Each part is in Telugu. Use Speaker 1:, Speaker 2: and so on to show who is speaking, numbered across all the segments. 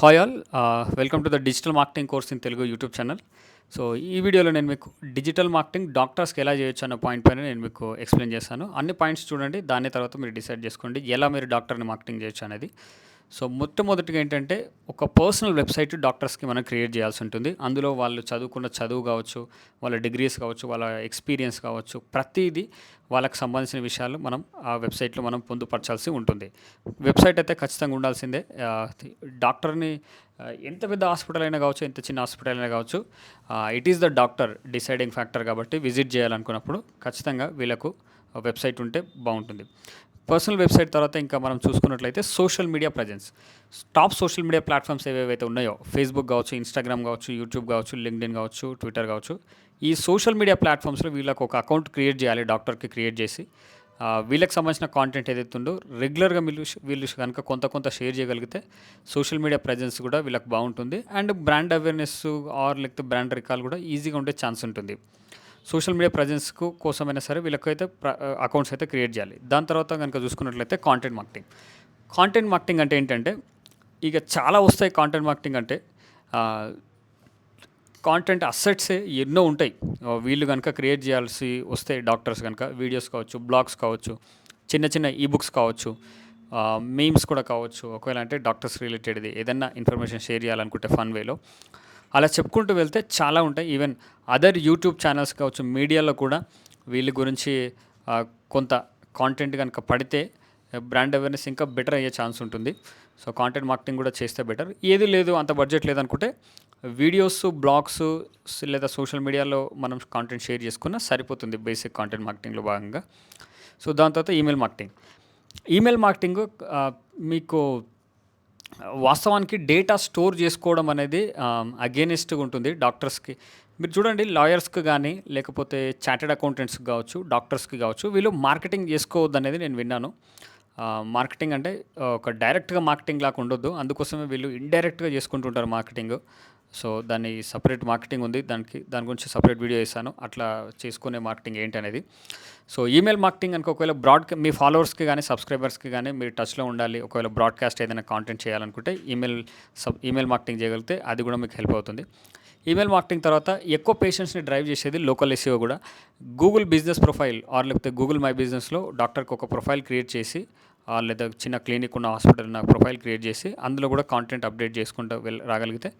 Speaker 1: Hi all welcome to the digital marketing course in Telugu YouTube channel so ఈ వీడియోలో నేను మీకు డిజిటల్ మార్కెటింగ్ డాక్టర్స్కి ఎలా చేయొచ్చు అన్న పాయింట్ పైన నేను మీకు ఎక్స్ప్లెయిన్ చేస్తాను. అన్ని పాయింట్స్ చూడండి దాని తర్వాత మీరు డిసైడ్ చేసుకోండి ఎలా మీరు డాక్టర్ని మార్కెటింగ్ చేయొచ్చు అనేది. సో మొట్టమొదటిగా ఏంటంటే ఒక పర్సనల్ వెబ్సైట్ డాక్టర్స్కి మనం క్రియేట్ చేయాల్సి ఉంటుంది. అందులో వాళ్ళు చదువుకున్న చదువు కావచ్చు వాళ్ళ డిగ్రీస్ కావచ్చు వాళ్ళ ఎక్స్పీరియన్స్ కావచ్చు ప్రతిదీ వాళ్ళకి సంబంధించిన విషయాలు మనం ఆ వెబ్సైట్లో మనం పొందుపరచాల్సి ఉంటుంది. వెబ్సైట్ అయితే ఖచ్చితంగా ఉండాల్సిందే. డాక్టర్ని ఎంత పెద్ద హాస్పిటల్ అయినా కావచ్చు ఎంత చిన్న హాస్పిటల్ అయినా కావచ్చు it is the doctor deciding factor కాబట్టి విజిట్ చేయాలనుకున్నప్పుడు ఖచ్చితంగా వీళ్ళకు వెబ్సైట్ ఉంటే బాగుంటుంది. పర్సనల్ వెబ్సైట్ తర్వాత ఇంకా మనం చూసుకున్నట్లయితే social media presence. Top social media platforms ఏవేవైతే ఉన్నాయో ఫేస్బుక్ కావచ్చు ఇన్స్టాగ్రామ్ కావచ్చు యూట్యూబ్ కావచ్చు లింక్డ్ఇన్ కావచ్చు ట్విట్టర్ కావచ్చు ఈ సోషల్ మీడియా ప్లాట్ఫామ్స్లో వీళ్ళకి ఒక అకౌంట్ క్రియేట్ చేయాలి డాక్టర్కి క్రియేట్ చేసి. వీళ్ళకి సంబంధించిన కాంటెంట్ ఏదైతే ఉందో రెగ్యులర్గా వీళ్ళు వీళ్ళు కనుక కొంత కొంత షేర్ చేయగలిగితే సోషల్ మీడియా ప్రజెన్స్ కూడా వీళ్ళకి బాగుంటుంది. అండ్ బ్రాండ్ అవేర్నెస్ ఆర్ లేకపోతే బ్రాండ్ రికాల్ కూడా ఈజీగా ఉండే ఛాన్స్ ఉంటుంది. సోషల్ మీడియా ప్రజెన్స్కు కోసమైనా సరే వీళ్ళకైతే అకౌంట్స్ అయితే క్రియేట్ చేయాలి. దాని తర్వాత కనుక చూసుకున్నట్లయితే కాంటెంట్ మార్కెటింగ్ కాంటెంట్ మార్కెటింగ్ అంటే ఏంటంటే ఇక చాలా వస్తాయి కాంటెంట్ మార్కెటింగ్ అంటే కాంటెంట్ అసెట్సే ఎన్నో ఉంటాయి. వీళ్ళు కనుక క్రియేట్ చేయాల్సి వస్తే డాక్టర్స్ కనుక వీడియోస్ కావచ్చు బ్లాగ్స్ కావచ్చు చిన్న చిన్న ఈ బుక్స్ కావచ్చు మీమ్స్ కూడా కావచ్చు. ఒకవేళ అంటే డాక్టర్స్ రిలేటెడ్ది ఏదైనా ఇన్ఫర్మేషన్ షేర్ చేయాలనుకుంటే ఫన్ వేలో అలా చెప్పుకుంటూ వెళ్తే చాలా ఉంటాయి. ఈవెన్ అదర్ యూట్యూబ్ ఛానల్స్ కావచ్చు మీడియాలో కూడా వీళ్ళ గురించి కొంత కాంటెంట్ కనుక పడితే బ్రాండ్ అవేర్నెస్ ఇంకా బెటర్ అయ్యే ఛాన్స్ ఉంటుంది. సో కాంటెంట్ మార్కెటింగ్ కూడా చేస్తే బెటర్ ఏది లేదు అంత బడ్జెట్ లేదనుకుంటే వీడియోస్ బ్లాగ్స్ లేదా సోషల్ మీడియాలో మనం కాంటెంట్ షేర్ చేసుకున్నా సరిపోతుంది బేసిక్ కాంటెంట్ మార్కెటింగ్లో భాగంగా. సో దాని తర్వాత ఈమెయిల్ మార్కెటింగ్ ఈమెయిల్ మార్కెటింగ్ మీకు వాస్తవానికి డేటా స్టోర్ చేసుకోవడం అనేది అగేనిస్ట్గా ఉంటుంది డాక్టర్స్కి. మీరు చూడండి లాయర్స్కి కానీ లేకపోతే చార్టెడ్ అకౌంటెంట్స్కి కావచ్చు డాక్టర్స్కి కావచ్చు వీళ్ళు మార్కెటింగ్ చేసుకోవద్దు అనేది నేను విన్నాను. మార్కెటింగ్ అంటే ఒక డైరెక్ట్గా మార్కెటింగ్ లాగా ఉండొద్దు. అందుకోసమే వీళ్ళు ఇండైరెక్ట్గా చేసుకుంటుంటారు మార్కెటింగ్. సో దాని సపరేట్ మార్కెటింగ్ ఉంది. దానికి దాని గురించి సపరేట్ వీడియో చేశాను అట్లా చేసుకునే మార్కెటింగ్ ఏంటి అనేది సో ఈమెయిల్ మార్కెటింగ్ అని ఒకవేళ బ్రాడ్ మీ ఫాలోవర్స్కి కానీ సబ్స్క్రైబర్స్కి కానీ మీరు టచ్లో ఉండాలి. ఒకవేళ బ్రాడ్కాస్ట్ ఏదైనా కాంటెంట్ చేయాలనుకుంటే ఈమెయిల్ సబ్ ఈమెయిల్ మార్కెటింగ్ చేయగలిగితే అది కూడా మీకు హెల్ప్ అవుతుంది. ఈమెయిల్ మార్కెటింగ్ తర్వాత ఎక్కువ పేషెంట్స్ని డ్రైవ్ చేసేది లోకల్ ఎస్ఈఓ కూడా. గూగుల్ బిజినెస్ ప్రొఫైల్ ఆర్ లేకపోతే గూగుల్ మై బిజినెస్లో డాక్టర్కి ఒక ప్రొఫైల్ క్రియేట్ చేసి లేదా చిన్న క్లినిక్ ఉన్న హాస్పిటల్ ఉన్న ప్రొఫైల్ క్రియేట్ చేసి అందులో కూడా కాంటెంట్ అప్డేట్ చేసుకుంటూ వెళ్ళ రాగలిగితే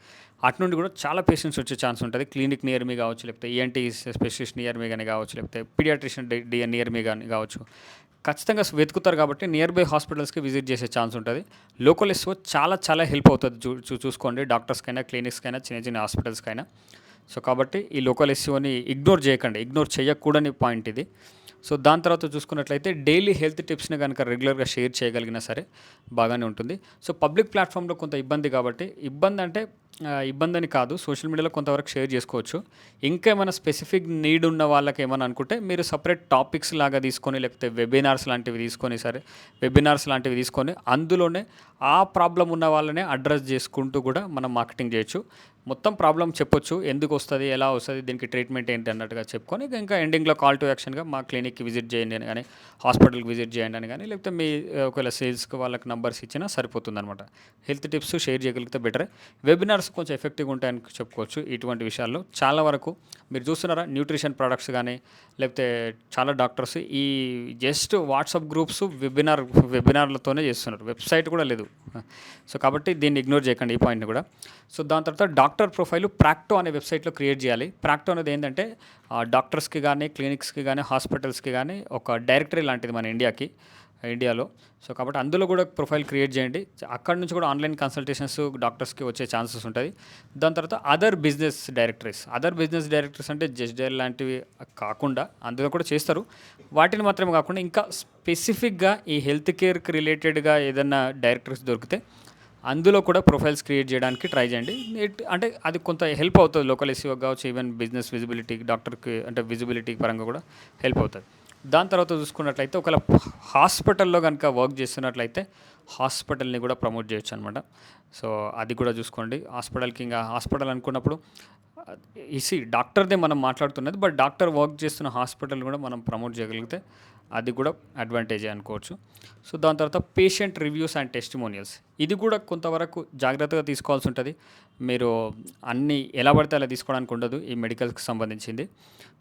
Speaker 1: అటు నుండి కూడా చాలా పేషెంట్స్ వచ్చే ఛాన్స్ ఉంటుంది. క్లినిక్ నియర్ మీ కావచ్చు లేకపోతే ఈఎన్టీ స్పెషలిస్ట్ నియర్ మీ కానీ కావచ్చు లేకపోతే పీడియాట్రిషియన్ డి నియర్ మీ కానీ కావచ్చు. ఖచ్చితంగా వెతుకుతారు కాబట్టి నియర్ బై హాస్పిటల్స్కి విజిట్ చేసే ఛాన్స్ ఉంటుంది. లోకల్ ఎస్ఓ చాలా చాలా హెల్ప్ అవుతుంది చూ చూ- చూసుకోండి. డాక్టర్స్కైనా క్లినిక్స్కైనా చిన్న చిన్న హాస్పిటల్స్కైనా సో కాబట్టి ఈ లోకల్ ఎస్సీఓని ఇగ్నోర్ చేయకండి. ఇగ్నోర్ చేయకూడని పాయింట్ ఇది. సో దాని తర్వాత చూసుకున్నట్లయితే డైలీ హెల్త్ టిప్స్ని కనుక రెగ్యులర్గా షేర్ చేయగలిగినా సరే బాగానే ఉంటుంది. సో పబ్లిక్ ప్లాట్ఫామ్లో కొంత ఇబ్బంది కాబట్టి ఇబ్బంది అంటే ఇబ్బంది అని కాదు. సోషల్ మీడియాలో కొంతవరకు షేర్ చేసుకోవచ్చు. ఇంకా ఏమైనా స్పెసిఫిక్ నీడ్ ఉన్న వాళ్ళకి ఏమైనా అనుకుంటే మీరు సపరేట్ టాపిక్స్ లాగా తీసుకొని లేకపోతే వెబినార్స్ లాంటివి తీసుకొని సరే వెబినార్స్ లాంటివి తీసుకొని అందులోనే ఆ ప్రాబ్లం ఉన్న వాళ్ళనే అడ్రస్ చేసుకుంటూ కూడా మనం మార్కెటింగ్ చేయొచ్చు. మొత్తం ప్రాబ్లం చెప్పొచ్చు. ఎందుకు వస్తుంది? ఎలా వస్తుంది? దీనికి ట్రీట్మెంట్ ఏంటి? అన్నట్టుగా చెప్పుకొని ఇంకా ఎండింగ్లో కాల్ టు యాక్షన్గా మా క్లినిక్కి విజిట్ చేయండి అని కానీ హాస్పిటల్కి విజిట్ చేయండి అని కానీ లేకపోతే మీ ఒకవేళ సేల్స్కి వాళ్ళకి నంబర్స్ ఇచ్చినా సరిపోతుంది అనమాట హెల్త్ టిప్స్ షేర్ చేయగలిగితే బెటర్. వెబినార్స్ కొంచెం ఎఫెక్టివ్గా ఉంటాయని చెప్పుకోవచ్చు ఇటువంటి విషయాల్లో. చాలా వరకు మీరు చూస్తున్నారా న్యూట్రిషన్ ప్రొడక్ట్స్ కానీ లేకపోతే చాలా డాక్టర్స్ ఈ జస్ట్ వాట్సాప్ గ్రూప్స్ వెబినార్ వెబినార్లతోనే చేస్తున్నారు. వెబ్సైట్ కూడా లేదు. సో కాబట్టి దీన్ని ఇగ్నోర్ చేయకండి ఈ పాయింట్ని కూడా. సో దాని తర్వాత డాక్టర్ ప్రొఫైల్ ప్రాక్టో అనే వెబ్సైట్లో క్రియేట్ చేయాలి. ప్రాక్టో అనేది ఏంటంటే డాక్టర్స్కి కానీ క్లినిక్స్కి కానీ హాస్పిటల్స్కి కానీ ఒక డైరెక్టరీ లాంటిది మన ఇండియాకి. ఇండియాలో. సో కాబట్టి అందులో కూడా ప్రొఫైల్ క్రియేట్ చేయండి. అక్కడ నుంచి కూడా ఆన్లైన్ కన్సల్టేషన్స్ డాక్టర్స్కి వచ్చే ఛాన్సెస్ ఉంటుంది దాని తర్వాత other business directories. Other business directors అంటే జస్ట్ లాంటివి కాకుండా అందులో కూడా చేస్తారు. వాటిని మాత్రమే కాకుండా ఇంకా స్పెసిఫిక్గా ఈ హెల్త్ కేర్కి రిలేటెడ్గా ఏదైనా డైరెక్టర్స్ దొరికితే అందులో కూడా ప్రొఫైల్స్ క్రియేట్ చేయడానికి ట్రై చేయండి. ఇట్ అంటే అది కొంత హెల్ప్ అవుతుంది. లోకల్ ఎస్సీఓ కావచ్చు ఈవెన్ బిజినెస్ విజిబిలిటీ డాక్టర్కి అంటే విజిబిలిటీ పరంగా కూడా హెల్ప్ అవుతుంది. దాని తర్వాత చూసుకున్నట్లయితే ఒకవేళ హాస్పిటల్లో కనుక వర్క్ చేస్తున్నట్లయితే హాస్పిటల్ని కూడా ప్రమోట్ చేయొచ్చు అనమాట సో అది కూడా చూసుకోండి. హాస్పిటల్కి ఇంకా హాస్పిటల్ అనుకున్నప్పుడు ఇసి డాక్టర్దే మనం మాట్లాడుతున్నది బట్ డాక్టర్ వర్క్ చేస్తున్న హాస్పిటల్ కూడా మనం ప్రమోట్ చేయగలిగితే అది కూడా అడ్వాంటేజే అనుకోవచ్చు. సో దాని తర్వాత పేషెంట్ రివ్యూస్ అండ్ టెస్టిమోనియల్స్ ఇది కూడా కొంతవరకు జాగ్రత్తగా తీసుకోవాల్సి ఉంటుంది. మీరు అన్నీ ఎలా పడితే అలా తీసుకోవడానికి ఉండదు ఈ మెడికల్కి సంబంధించింది.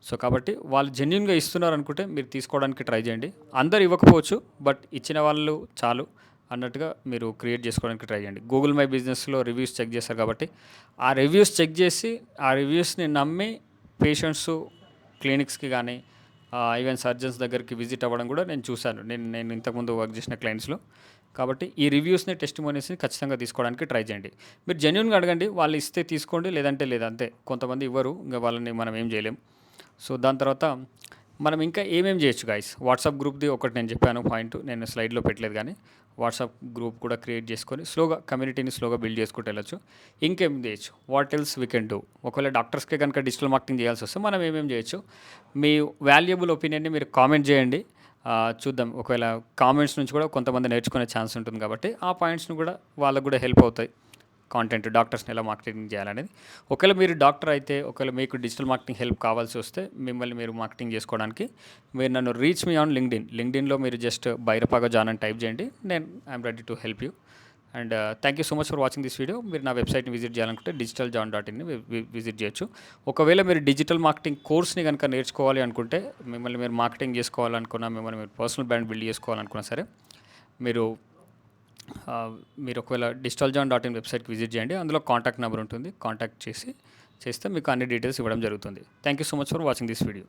Speaker 1: సో కాబట్టి వాళ్ళు జెన్యున్గా ఇస్తున్నారు అనుకుంటే మీరు తీసుకోవడానికి ట్రై చేయండి. అందరు ఇవ్వకపోవచ్చు బట్ ఇచ్చిన వాళ్ళు చాలు అన్నట్టుగా మీరు క్రియేట్ చేసుకోవడానికి ట్రై చేయండి. గూగుల్ మై బిజినెస్లో రివ్యూస్ చెక్ చేస్తారు కాబట్టి ఆ రివ్యూస్ చెక్ చేసి ఆ రివ్యూస్ని నమ్మి పేషెంట్స్ క్లినిక్స్కి కానీ ఈవెన్ సర్జన్స్ దగ్గరికి విజిట్ అవ్వడం కూడా నేను చూశాను. నేను నేను ఇంతకుముందు వర్క్ చేసిన క్లయింట్స్లో కాబట్టి ఈ రివ్యూస్ని టెస్టిమోనీస్ని ఖచ్చితంగా తీసుకోవడానికి ట్రై చేయండి. మీరు జెన్యున్గా అడగండి వాళ్ళు ఇస్తే తీసుకోండి లేదంటే లేదు అంతే. కొంతమంది ఇవ్వరు ఇంకా వాళ్ళని మనం ఏం చేయలేం. సో దాని తర్వాత మనం ఇంకా ఏమేమి చేయొచ్చు గాయస్ వాట్సాప్ గ్రూప్ది ఒకటి నేను చెప్పాను పాయింట్ నేను స్లైడ్లో పెట్టలేదు కానీ వాట్సాప్ గ్రూప్ కూడా క్రియేట్ చేసుకొని స్లోగా కమ్యూనిటీని స్లోగా బిల్డ్ చేసుకుంటూ వెళ్ళచ్చు. ఇంకేం చేయొచ్చు? What else we can do ఒకవేళ డాక్టర్స్కే కనుక డిజిటల్ మార్కెటింగ్ చేయాల్సి వస్తే మనం ఏమేమి చేయొచ్చు? మీ వాల్యుబుల్ ఒపీనియన్ని మీరు కామెంట్ చేయండి. చూద్దాం. ఒకవేళ కామెంట్స్ నుంచి కూడా కొంతమంది నేర్చుకునే ఛాన్స్ ఉంటుంది కాబట్టి ఆ పాయింట్స్ని కూడా వాళ్ళకు కూడా హెల్ప్ అవుతాయి. కాంటెంట్ డాక్టర్స్ని ఎలా మార్కెటింగ్ చేయాలనేది. ఒకవేళ మీరు డాక్టర్ అయితే ఒకవేళ మీకు డిజిటల్ మార్కెటింగ్ హెల్ప్ కావాల్సి వస్తే మిమ్మల్ని మీరు మార్కెటింగ్ చేసుకోవడానికి మీరు నన్ను రీచ్ మీ ఆన్ లింక్డ్ఇన్ లింక్డ్ఇన్లో మీరు జస్ట్ బైరపాగా జాన్ అని టైప్ చేయండి. నేను I'm ready to help you and thank you so much for watching this video మీరు నా వెబ్సైట్ని విజిట్ చేయాలనుకుంటే డిజిటల్ జాన్ డాట్ ఇన్ని విజిట్ చేయొచ్చు. ఒకవేళ మీరు డిజిటల్ మార్కెటింగ్ కోర్స్ని కనుక నేర్చుకోవాలి అనుకుంటే మిమ్మల్ని మీరు మార్కెటింగ్ చేసుకోవాలనుకున్నా మిమ్మల్ని మీరు పర్సనల్ బ్రాండ్ బిల్డ్ చేసుకోవాలనుకున్నా సరే మీరు మీరు ఒకవేళ డిజిటల్ జాన్ డాట్ ఇన్ వెబ్సైట్కి విజిట్ చేయండి. అందులో కాంటాక్ట్ నెంబర్ ఉంటుంది. కాంటాక్ట్ చేసి చేస్తే మీకు అన్ని డీటెయిల్స్ ఇవ్వడం జరుగుతుంది. Thank you so much for watching this video